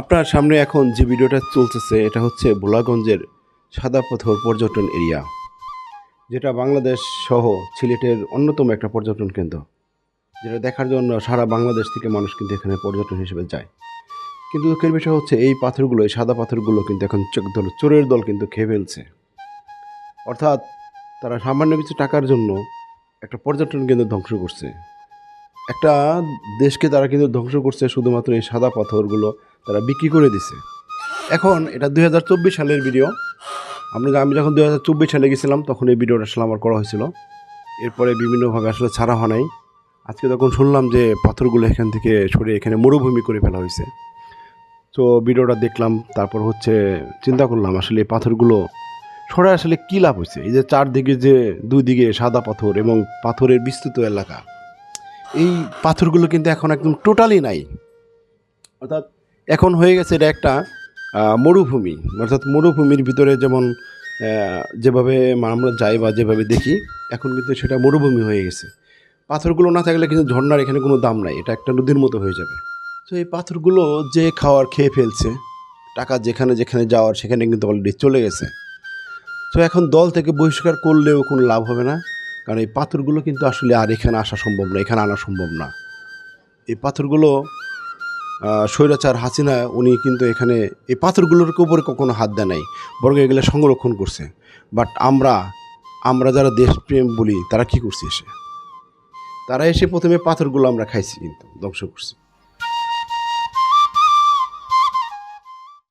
আপনার সামনে এখন যে ভিডিওটা চলতেছে, এটা হচ্ছে ভোলাগঞ্জের সাদা পাথর পর্যটন এরিয়া, যেটা বাংলাদেশ সহ সিলেটের অন্যতম একটা পর্যটন কেন্দ্র, যেটা দেখার জন্য সারা বাংলাদেশ থেকে মানুষ কিন্তু এখানে পর্যটন হিসেবে যায়। কিন্তু দুঃখের বিষয় হচ্ছে, এই পাথরগুলো, এই সাদা পাথরগুলো কিন্তু এখন দল, চোরের দল কিন্তু খেয়ে ফেলছে। অর্থাৎ তারা সামান্য কিছু টাকার জন্য একটা পর্যটন কেন্দ্র ধ্বংস করছে। একটা দেশকে তারা কিন্তু ধ্বংস করছে শুধুমাত্র এই সাদা পাথরগুলো তারা বিক্রি করে দিছে। এখন এটা দুই হাজার চব্বিশ সালের ভিডিও। আমরা আমি যখন দুই হাজার চব্বিশ সালে গেছিলাম, তখন এই ভিডিওটা আসলে আমার করা হয়েছিল। এরপরে বিভিন্নভাবে আসলে ছাড়া হয় নাই। আজকে তখন শুনলাম যে পাথরগুলো এখান থেকে সরিয়ে এখানে মরুভূমি করে ফেলা হয়েছে, তো ভিডিওটা দেখলাম, তারপর হচ্ছে চিন্তা করলাম আসলে এই পাথরগুলো সরে আসলে কী লাভ হয়েছে? এই যে চারদিকে যে দুই দিকে সাদা পাথর এবং পাথরের বিস্তৃত এলাকা, এই পাথরগুলো কিন্তু এখন একদম টোটালি নাই। অর্থাৎ এখন হয়ে গেছে এটা একটা মরুভূমি। অর্থাৎ মরুভূমির ভিতরে যেমন যেভাবে আমরা যাই বা যেভাবে দেখি, এখন কিন্তু সেটা মরুভূমি হয়ে গেছে। পাথরগুলো না থাকলে কিন্তু ঝর্নার এখানে কোনো দাম নাই, এটা একটা নদীর মতো হয়ে যাবে। তো এই পাথরগুলো যে খাওয়ার, খেয়ে ফেলছে, টাকা যেখানে যেখানে যাওয়ার, সেখানে কিন্তু অলরেডি চলে গেছে। তো এখন দল থেকে বহিষ্কার করলেও কোনো লাভ হবে না, কারণ এই পাথরগুলো কিন্তু আসলে আর এখানে আসা সম্ভব না, এখানে আনা সম্ভব না। এই পাথরগুলো স্বৈরাচার হাসিনা, উনি কিন্তু এখানে এই পাথরগুলোর উপরে কখনো হাত দেয় নাই, বরং এগুলো সংরক্ষণ করছে। বাট আমরা আমরা যারা দেশপ্রেম বলি, তারা কি করছি এসে? তারা এসে প্রথমে পাথরগুলো আমরা খাইছি কিন্তু, ধ্বংস করছি।